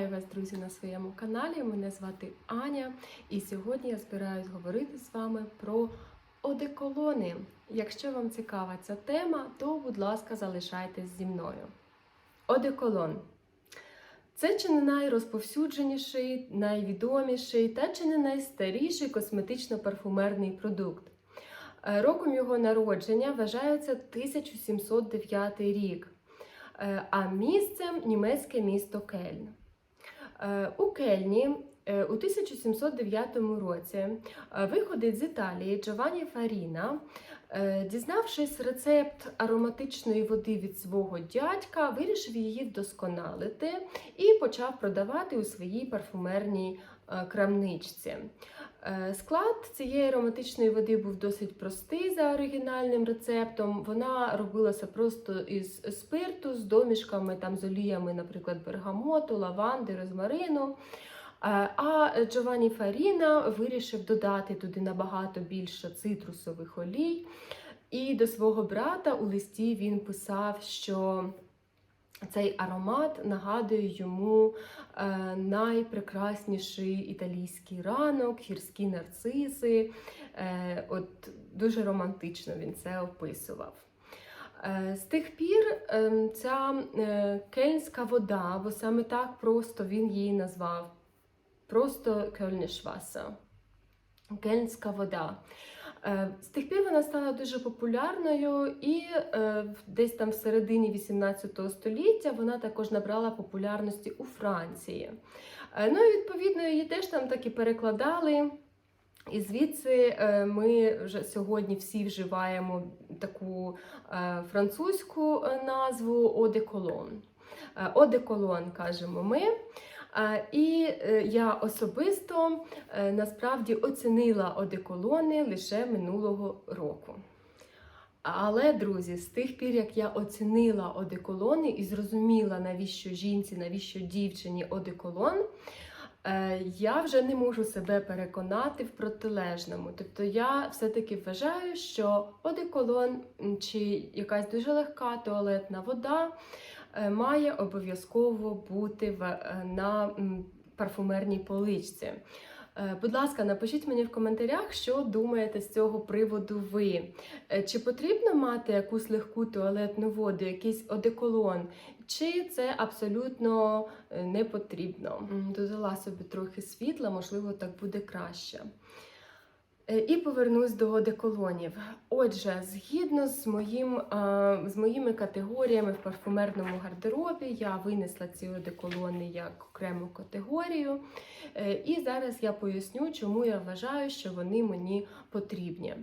Вітаю вас, друзі, на своєму каналі. Мене звати Аня, і сьогодні я збираюсь говорити з вами про одеколони. Якщо вам цікава ця тема, то, будь ласка, залишайтесь зі мною. Одеколон. Це чи не найрозповсюдженіший, найвідоміший та чи не найстаріший косметично-парфумерний продукт. Е, Роком його народження вважається 1709 рік, Е, а місцем німецьке місто Кельн. Е, У Кельні е, у 1709 році е, виходить з Італії Джованні Фаріна, дізнавшись рецепт ароматичної води від свого дядька, вирішив її вдосконалити і почав продавати у своїй парфумерній крамничці. Е, Склад цієї ароматичної води був досить простий за оригінальним рецептом. Вона робилася просто із спирту з домішками, там з оліями, наприклад, бергамоту, лаванди, розмарину. Е, А Джованні Фаріна вирішив додати туди набагато більше цитрусових олій. І до свого брата у листі він писав, що цей аромат нагадує йому е, найпрекрасніший італійський ранок, гірські нарциси. Е, от дуже романтично він це описував. Е, З тих пір е, ця кельнська вода, бо саме так просто він її назвав, просто Кельнішваса. Кельнська вода. Е, З тих пір вона стала дуже популярною, і е, десь там в середині 18 століття вона також набрала популярності у Франції. Е, Ну і відповідно її теж там так і перекладали. І звідси ми вже сьогодні всі вживаємо таку французьку назву одеколон. Одеколон кажемо ми. І е, я особисто е, насправді оцінила одеколони лише минулого року. Але, друзі, з тих пір, як я оцінила одеколони і зрозуміла, навіщо жінці, навіщо дівчині одеколон, е, я вже не можу себе переконати в протилежному. Тобто я все-таки вважаю, що одеколон чи якась дуже легка туалетна вода має обов'язково бути в, е, на парфумерній поличці. Е, Будь ласка, напишіть мені в коментарях, що думаєте з цього приводу ви. Е, Чи потрібно мати якусь легку туалетну воду, якийсь одеколон, чи це абсолютно е, не потрібно? Додала собі трохи світла, можливо, так буде краще. Е, І повернусь до одеколонів. Отже, згідно з, моїм, з моїми категоріями в парфумерному гардеробі, я винесла ці одеколони як окрему категорію. Е, І зараз я поясню, чому я вважаю, що вони мені потрібні.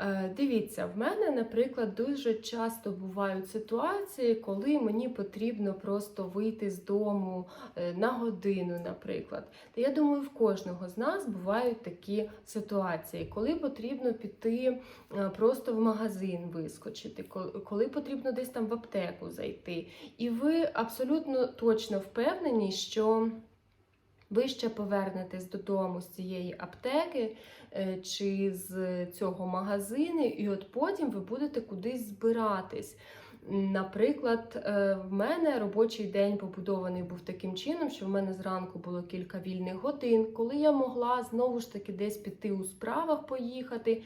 Е, Дивіться, в мене, наприклад, дуже часто бувають ситуації, коли мені потрібно просто вийти з дому е, на годину, наприклад. Та я думаю, в кожного з нас бувають такі ситуації, коли потрібно піти е, просто в магазин вискочити, коли потрібно десь там в аптеку зайти. І ви абсолютно точно впевнені, що ви ще повернетесь додому з цієї аптеки е, чи з цього магазину, і от потім ви будете кудись збиратись. Наприклад, е, в мене робочий день побудований був таким чином, що в мене зранку було кілька вільних годин, коли я могла знову ж таки десь піти у справах поїхати.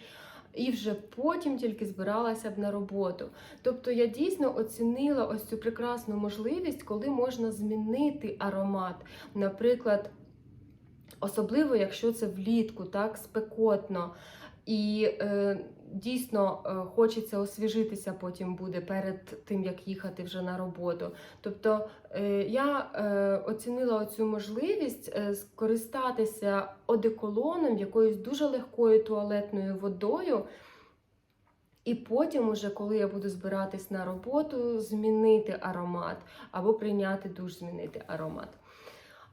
І вже потім тільки збиралася б на роботу. Тобто я дійсно оцінила ось цю прекрасну можливість, коли можна змінити аромат. Наприклад, особливо якщо це влітку, так спекотно. І е, дійсно е, хочеться освіжитися потім буде перед тим, як їхати вже на роботу. Тобто е, я е, оцінила цю можливість скористатися одеколоном, якоюсь дуже легкою туалетною водою. І потім, уже коли я буду збиратись на роботу, змінити аромат або прийняти душ, змінити аромат.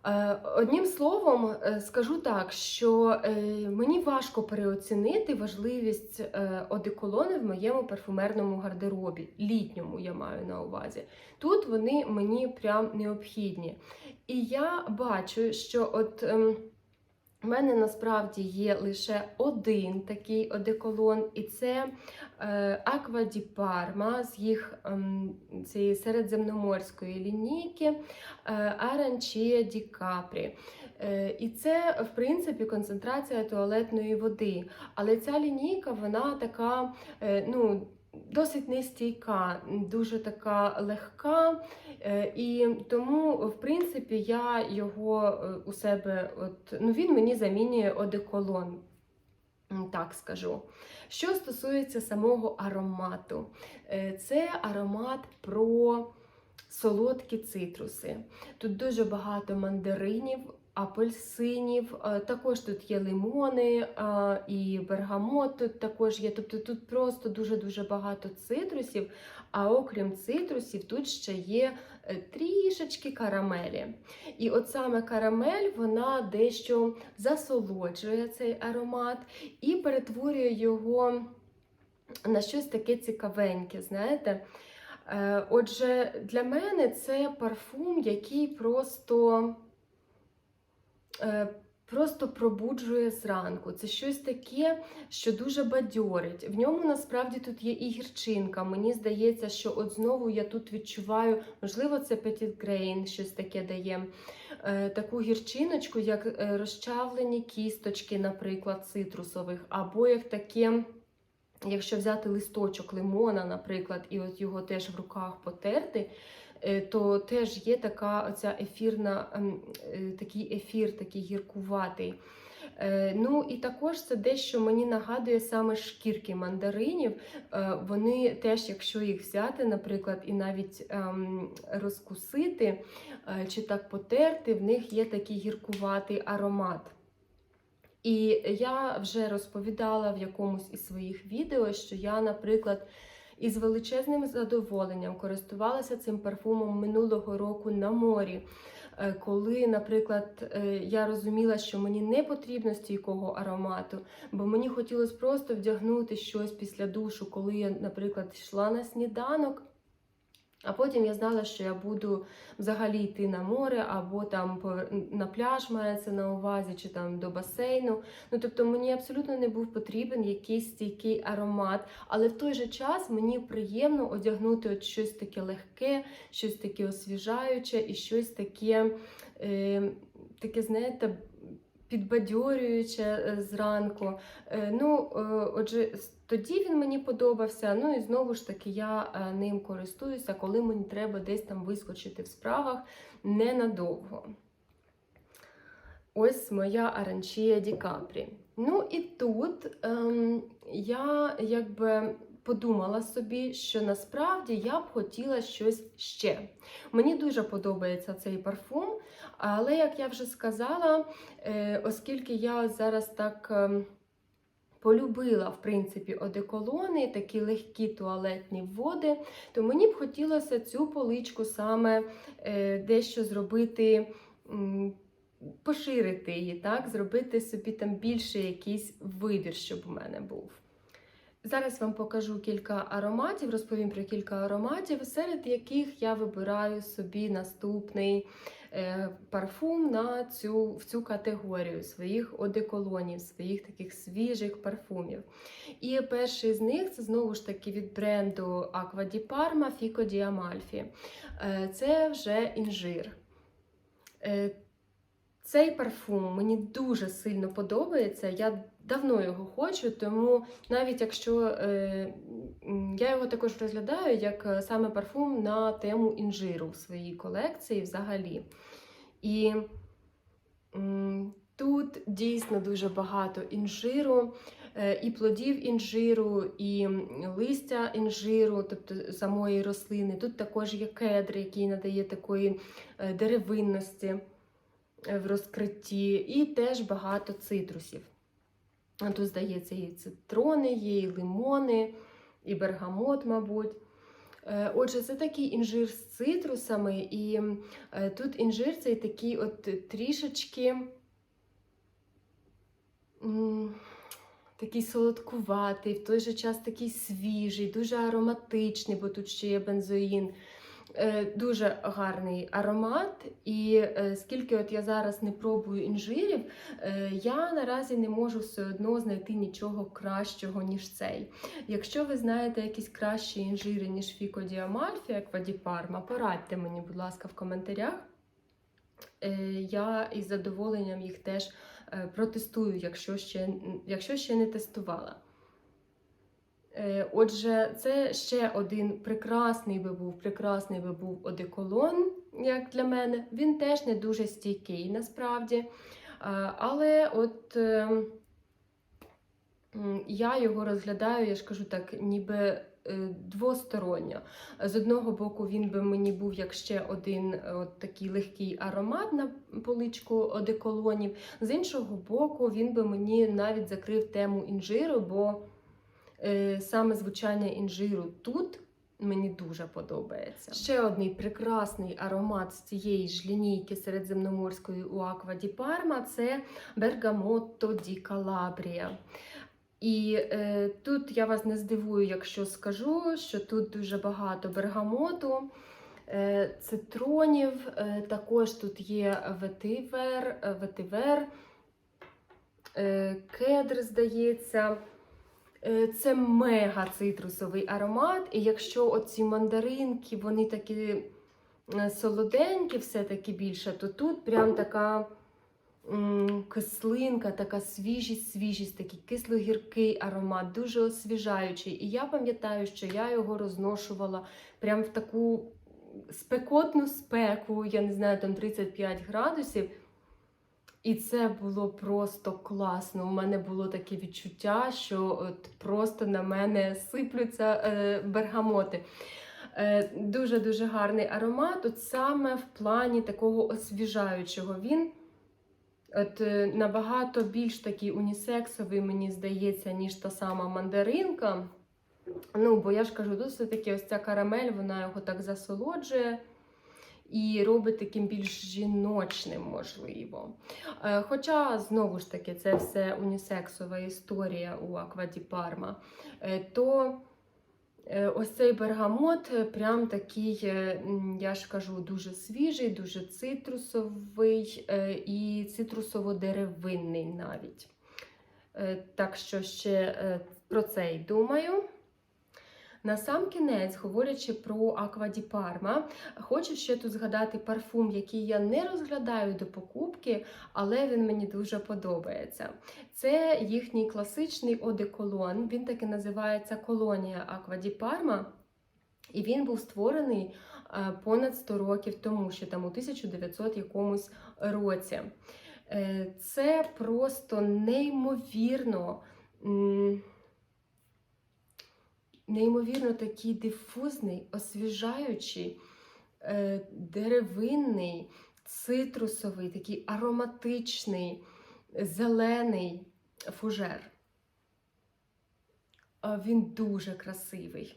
Е, Одним словом, е, скажу так, що е, мені важко переоцінити важливість одеколони в моєму парфумерному гардеробі, літньому я маю на увазі. Тут вони мені прям необхідні. І я бачу, що от. У мене насправді є лише один такий одеколон, і це е, Аква Ді Парма з їх ем, цієї середземноморської лінійки е, Аранчія Ді Капрі. Е, І це, в принципі, концентрація туалетної води. Але ця лінійка, вона така, ну. Досить нестійка, дуже така легка, е, і тому, в принципі, я його е, у себе, от, ну він мені замінює одеколон, так скажу. Що стосується самого аромату, е, це аромат про солодкі цитруси. Тут дуже багато мандаринів, апельсинів, е, також тут є лимони е, і бергамот тут також є. Тобто тут просто дуже-дуже багато цитрусів, а окрім цитрусів, тут ще є е, трішечки карамелі. І от саме карамель вона дещо засолоджує цей аромат і перетворює його на щось таке цікавеньке, знаєте. Е, Отже, для мене це парфум, який просто, е, просто пробуджує зранку. Це щось таке, що дуже бадьорить. В ньому насправді тут є і гірчинка. Мені здається, що от знову я тут відчуваю, можливо, це Petit Grain щось таке дає. е, Таку гірчиночку, як розчавлені кісточки, наприклад, цитрусових, або як таке. Якщо взяти листочок лимона, наприклад, і от його теж в руках потерти, е, то теж є така оця ефірна, ем, е, такий ефір, такий гіркуватий. Е, Ну і також це дещо мені нагадує саме шкірки мандаринів. Вони теж, якщо їх взяти, наприклад, і навіть ем, розкусити чи так потерти, в них є такий гіркуватий аромат. І я вже розповідала в якомусь із своїх відео, що я, наприклад, із величезним задоволенням користувалася цим парфумом минулого року на морі. е, Коли, наприклад, е, я розуміла, що мені не потрібно стійкого аромату, бо мені хотілося просто вдягнути щось після душу, коли я, наприклад, йшла на сніданок. А потім я знала, що я буду взагалі йти на море або там на пляж мається на увазі, чи там до басейну. Ну тобто мені абсолютно не був потрібен якийсь стійкий аромат, але в той же час мені приємно одягнути от щось таке легке, щось таке освіжаюче і щось таке, е, таке, знаєте, підбадьорююче е, зранку. Е, ну, е, отже, тоді він мені подобався. Ну і знову ж таки я ним користуюся, коли мені треба десь там вискочити в справах ненадовго. Ось моя аранчія Ді Капрі. Ну і тут ем, я якби подумала собі, що насправді я б хотіла щось ще. Мені дуже подобається цей парфум, але як я вже сказала, е, оскільки я зараз так. ем, Полюбила, в принципі, одеколони, такі легкі туалетні води, то мені б хотілося цю поличку саме е, дещо зробити, поширити її, так? зробити собі там більше якийсь вибір, щоб у мене був. Зараз вам покажу кілька ароматів, розповім про кілька ароматів, серед яких я вибираю собі наступний е, парфум на цю, в цю категорію своїх одеколонів, своїх таких свіжих парфумів. І перший з них це знову ж таки від бренду Acqua di Parma Fico di Amalfi. Е, Це вже інжир. Е, Цей парфум мені дуже сильно подобається. Я давно його хочу, тому навіть якщо е, я його також розглядаю як е, саме парфум на тему інжиру в своїй колекції взагалі. І тут дійсно дуже багато інжиру, е, і плодів інжиру, і листя інжиру, тобто самої рослини. Тут також є кедр, який надає такої е, деревинності в розкритті, і теж багато цитрусів. Тут, здається, і цитрони, є, і лимони, і бергамот, мабуть. Е, Отже, це такий інжир з цитрусами, і е, тут інжир цей такий от трішечки такий солодкуватий, в той же час такий свіжий, дуже ароматичний, бо тут ще є бензоїн. Е, Дуже гарний аромат, і е, скільки от я зараз не пробую інжирів, е, я наразі не можу все одно знайти нічого кращого, ніж цей. Якщо ви знаєте якісь кращі інжири, ніж Фіко Діамальфі, порадьте мені, будь ласка, в коментарях. Я із задоволенням їх теж протестую, якщо ще, якщо ще не тестувала. Е, Отже, це ще один прекрасний би був, прекрасний би був одеколон, як для мене. Він теж не дуже стійкий насправді. Е, Але от е, я його розглядаю, я ж кажу так, ніби е, двосторонньо. З одного боку, він би мені був як ще один от такий легкий аромат на поличку одеколонів. З іншого боку, він би мені навіть закрив тему інжиру, бо саме звучання інжиру тут мені дуже подобається. Ще один прекрасний аромат з цієї ж лінійки середземноморської у Аква ді Парма це Бергамотто ді Калабрія. І е, тут я вас не здивую, якщо скажу, що тут дуже багато бергамоту, е, цитронів, е, також тут є ветивер, е, ветивер, е, кедр, здається. Е, Це мега цитрусовий аромат. І якщо оці мандаринки, вони такі е, солоденькі, все-таки більше, то тут прям така м, кислинка, така свіжість, свіжість, такий кисло-гіркий аромат, дуже освіжаючий. І я пам'ятаю, що я його розношувала прям в таку спекотну спеку, я не знаю, там 35 градусів. І це було просто класно. У мене було таке відчуття, що от просто на мене сиплються е, бергамоти. Е, Дуже-дуже гарний аромат, от саме в плані такого освіжаючого. Він от, е, набагато більш такий унісексовий, мені здається, ніж та сама мандаринка. Ну, бо я ж кажу, тут все-таки ось ця карамель, вона його так засолоджує і робить таким більш жіночним, можливо. Е, Хоча, знову ж таки, це все унісексова історія у Акваді Парма, е, то е, ось цей бергамот прям такий, я ж кажу, дуже свіжий, дуже цитрусовий і цитрусово-деревинний навіть. Так що ще про це й думаю. На сам кінець, говорячи про Аква Парма, хочу ще тут згадати парфум, який я не розглядаю до покупки, але він мені дуже подобається. Це їхній класичний одеколон. Він таки називається Колонія Аква Парма. І він був створений е, понад 100 років тому, ще там у 1900 якомусь році. Е, Це просто неймовірно. Неймовірно такий дифузний, освіжаючий, е, деревинний, цитрусовий, такий ароматичний, зелений фужер. Він дуже красивий.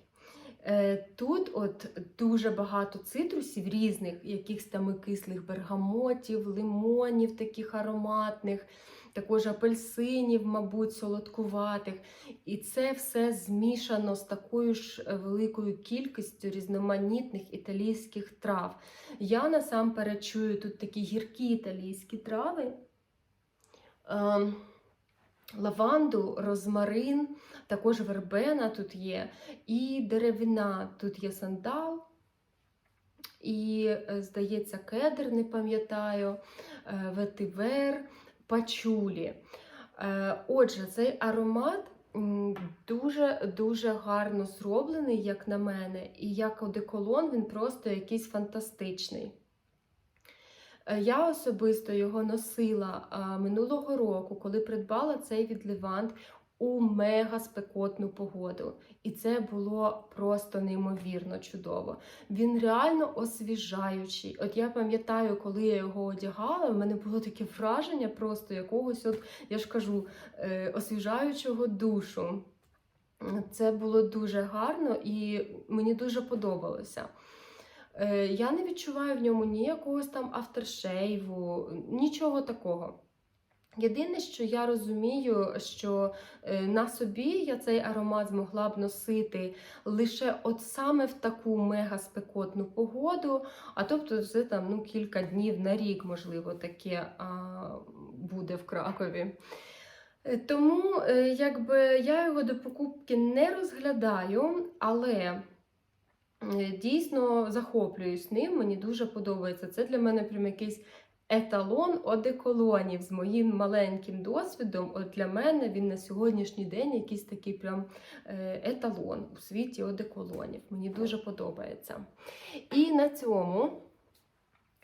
Е, Тут от дуже багато цитрусів різних, якихось там і кислих бергамотів, лимонів таких ароматних, також апельсинів, мабуть, солодкуватих. І це все змішано з такою ж е, великою кількістю різноманітних італійських трав. Я насамперед чую тут такі гіркі італійські трави. Ем, Лаванду, розмарин, також вербена тут є, і деревина, тут є сандал, і, е, здається, кедр, не пам'ятаю, е, ветивер, пачулі. Е, Отже, цей аромат дуже-дуже гарно зроблений, як на мене, і як одеколон він просто якийсь фантастичний. Е, Я особисто його носила минулого року, коли придбала цей від Левант у мега спекотну погоду. І це було просто неймовірно чудово. Він реально освіжаючий. От я пам'ятаю, коли я його одягала, в мене було таке враження просто якогось, от, я ж кажу, е, освіжаючого душу. Це було дуже гарно і мені дуже подобалося. Е, Я не відчуваю в ньому ніякогось там авторшейву, нічого такого. Єдине, що я розумію, що е, на собі я цей аромат змогла б носити лише от саме в таку мега спекотну погоду, а тобто це там ну, кілька днів на рік, можливо, таке а, буде в Кракові. Е, Тому е, якби я його до покупки не розглядаю, але дійсно захоплююсь ним, мені дуже подобається. Це для мене прям якийсь еталон одеколонів з моїм маленьким досвідом. От для мене він на сьогоднішній день якийсь такий прям е, еталон у світі одеколонів. Мені дуже подобається. І на цьому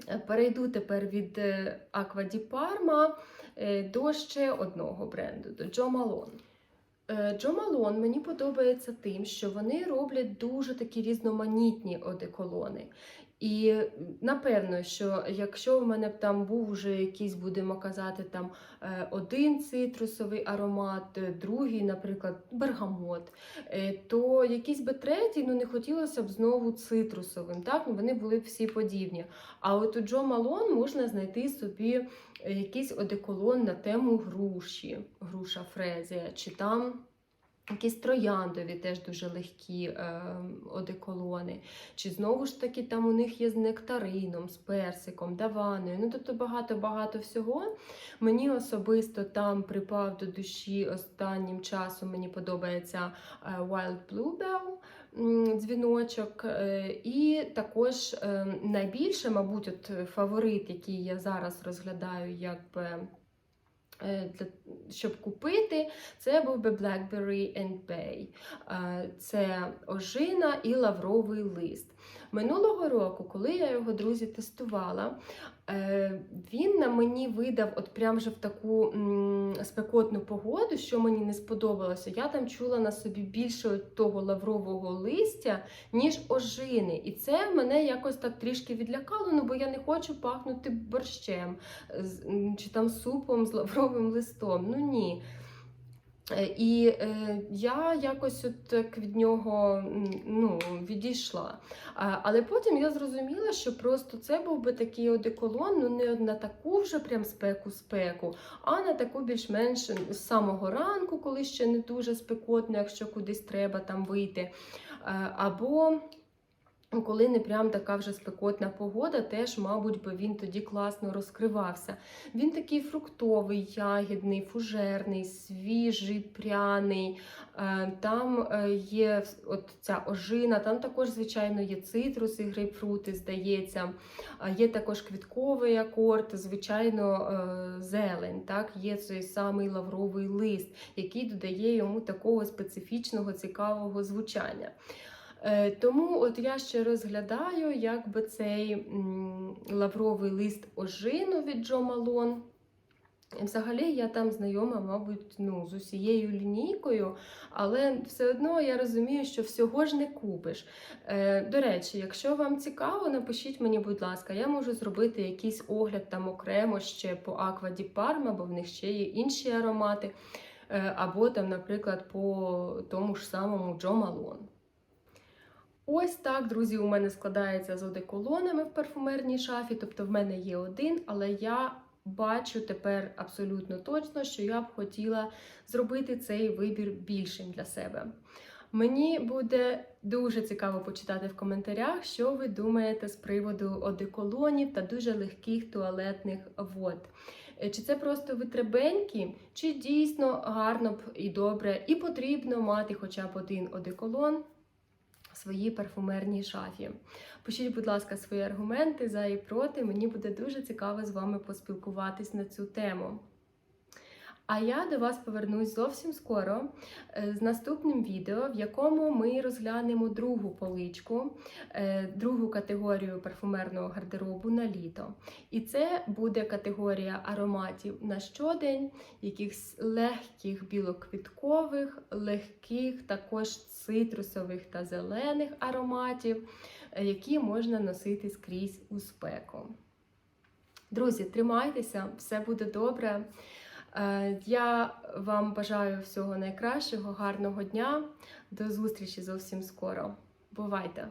е, перейду тепер від е, Aqua di е, до ще одного бренду, до Джо Малон. Джо Малон мені подобається тим, що вони роблять дуже такі різноманітні одеколони. І напевно, що якщо в мене б там був вже якийсь, будемо казати, там е, один цитрусовий аромат, е, другий, наприклад, бергамот, е, то якийсь би третій, ну не хотілося б знову цитрусовим. Так, ну вони були б всі подібні. А от у Джо Малон можна знайти собі якийсь одеколон на тему груші, груша фрезія, чи там. Якісь трояндові теж дуже легкі е, одеколони. Чи знову ж таки там у них є з нектарином, з персиком, даваною. Ну, тобто багато-багато всього. Мені особисто там припав до душі останнім часом, мені подобається е, Wild Bluebell дзвіночок. Е, і також е, найбільше, мабуть, от фаворит, який я зараз розглядаю, якби. Е, щоб купити, це був би Blackberry and Bay. Е, Це ожина і лавровий лист. Минулого року, коли я його, друзі, тестувала, е, він на мені видав от прям же в таку спекотну погоду, що мені не сподобалося. Я там чула на собі більше того лаврового листя, ніж ожини. І це мене якось так трішки відлякало, ну бо я не хочу пахнути борщем чи там супом з лавровим листом. Ну ні. Е, І е, я якось от так від нього ну, відійшла. А, але потім я зрозуміла, що просто це був би такий одеколон, ну не на таку вже прям спеку-спеку, а на таку більш-менш з самого ранку, коли ще не дуже спекотно, якщо кудись треба там вийти. А, Або коли не прям така вже спекотна погода, теж, мабуть, би він тоді класно розкривався. Він такий фруктовий, ягідний, фужерний, свіжий, пряний. Е, Там е, є от ця ожина, там також, звичайно, є цитруси, грейпфрути, здається. Є також квітковий акорд, звичайно, е, зелень. Так? Є цей самий лавровий лист, який додає йому такого специфічного, цікавого звучання. Е, Тому от я ще розглядаю, як би цей лавровий лист ожину від Джо Малон. Взагалі, я там знайома, мабуть, ну, з усією лінійкою, але все одно я розумію, що всього ж не купиш. Е, до речі, якщо вам цікаво, напишіть мені, будь ласка, я можу зробити якийсь огляд там окремо ще по di Parma, бо в них ще є інші аромати. Е, або там, наприклад, по тому ж самому Джо Малон. Ось так, друзі, у мене складається з одеколонами в парфумерній шафі. Тобто в мене є один, але я бачу тепер абсолютно точно, що я б хотіла зробити цей вибір більшим для себе. Мені буде дуже цікаво почитати в коментарях, що ви думаєте з приводу одеколонів та дуже легких туалетних вод. Е, Чи це просто витребенькі, чи дійсно гарно б і добре, і потрібно мати хоча б один одеколон своїй парфумерній шафі. Пишіть, будь ласка, свої аргументи за і проти. Мені буде дуже цікаво з вами поспілкуватись на цю тему. А я до вас повернусь зовсім скоро е, з наступним відео, в якому ми розглянемо другу поличку, е, другу категорію парфумерного гардеробу на літо. І це буде категорія ароматів на щодень, якихось легких білоквіткових, легких, також цитрусових та зелених ароматів, е, які можна носити скрізь у спеку. Друзі, тримайтеся, все буде добре. Е, Я вам бажаю всього найкращого, гарного дня. До зустрічі зовсім скоро. Бувайте!